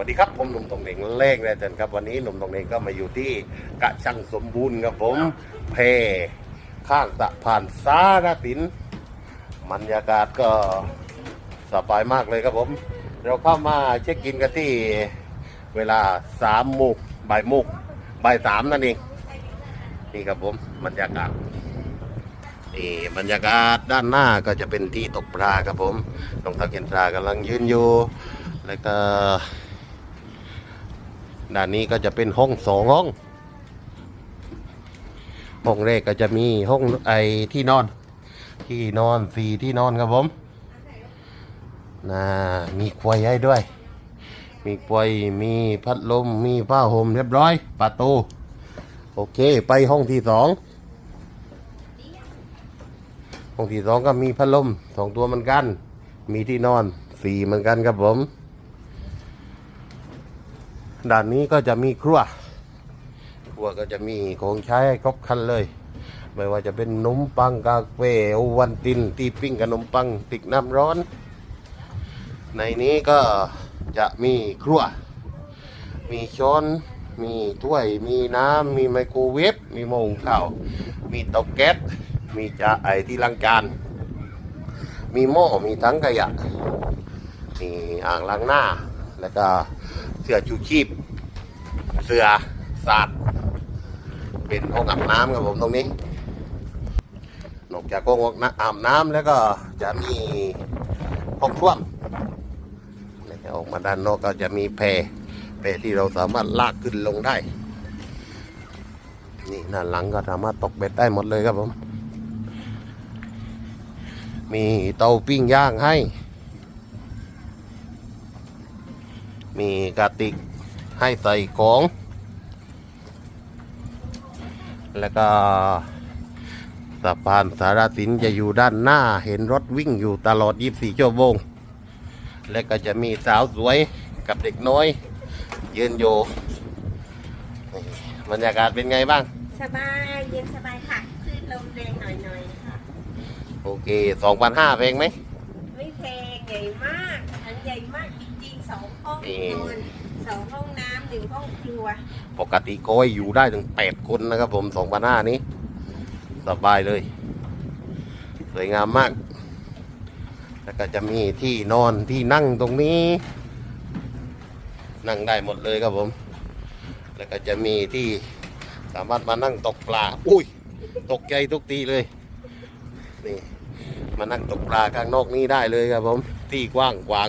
วัสดีครับผมหนุ่มตรงเหน่งเลขนะเจนครับวันนี้หนุ่มตรงเหน่งก็มาอยู่ที่กระชังสมบูรณ์ครับผมเพข้างสะพานสารสินบรรยากาศก็สบายมากเลยครับผม เราเข้ามาเช็คกินกันที่เวลาสามโมงบ่ายโมงบ่ายสามนั่นเองนี่ครับผมบรรยากาศนี่บรรยากาศด้านหน้าก็จะเป็นที่ตกปลาครับผมรองเท้าเขียนปลากำลังยืนอยู่แล้วก็ ด้านนี้ก็จะเป็นห้องสองห้อง ห้องแรกก็จะมีห้องไอที่นอน ที่นอนสี่ที่นอนครับผมนะมีควายให้ด้วย มีควยมีพัดลม มีผ้าห่มเรียบร้อยประตู โอเค ไปห้องที่สอง ห้องที่สองก็มีพัดลมสองตัวเหมือนกัน มีที่นอนสี่เหมือนกันครับผม ด้านนี้ก็จะมีครัว ครัวก็จะมีของใช้ครบครันเลย ไม่ว่าจะเป็นนมปังกาแฟโอวันติน ตีปิ้งขนมปัง ติกน้ำร้อน ในนี้ก็จะมีครัว มีช้อน มีถ้วย มีน้ำ มีไมโครเวฟ มีหม้อหุงข้าว มีเตาแก๊ส มีจะไอที่ล้างจาน มีหม้อ มีถังขยะ มีอ่างล้างหน้า แล้วก็ สื้อชูชีพ เสื้อสาดเป็นห้องอาบน้ำครับผมตรงนี้ นอกจากห้องอาบน้ำแล้วก็จะมีห้องท่วมออกมาด้านนอกก็จะมีแพแพที่เราสามารถลากขึ้นลงได้ นี่ด้านหลังก็สามารถตกเบ็ดได้หมดเลยครับผม มีเตาปิ้งย่างให้ มีกระติกให้ใส่ของ แล้วก็สะพานสารสินจะอยู่ด้านหน้าเห็นรถวิ่งอยู่ตลอด 24 ชั่วโมง และก็จะมีสาวสวยกับเด็กน้อย ยืนอยู่นี่บรรยากาศเป็นไงบ้าง สบาย เย็นสบายค่ะคลื่นลมแรงหน่อยๆค่ะ โอเค 2,500เพลงไหม ไม่แพงใหญ่มากอันใหญ่มากจริงๆ สองห้องนี่นอนสองห้องน้ำหนึ่งห้องครัว ปกติก็ให้อยู่ได้ถึง8คนนะครับผม2,500นี้ สบายเลย สวยงามมาก แล้วก็จะมีที่นอนที่นั่งตรงนี้ นั่งได้หมดเลยครับผม แล้วก็จะมีที่สามารถมานั่งตกปลา อุ้ย ตกใจทุกทีเลย นี่ มานั่งตกปลาข้างนอกนี้ได้เลยครับผม ที่กว้างขวาง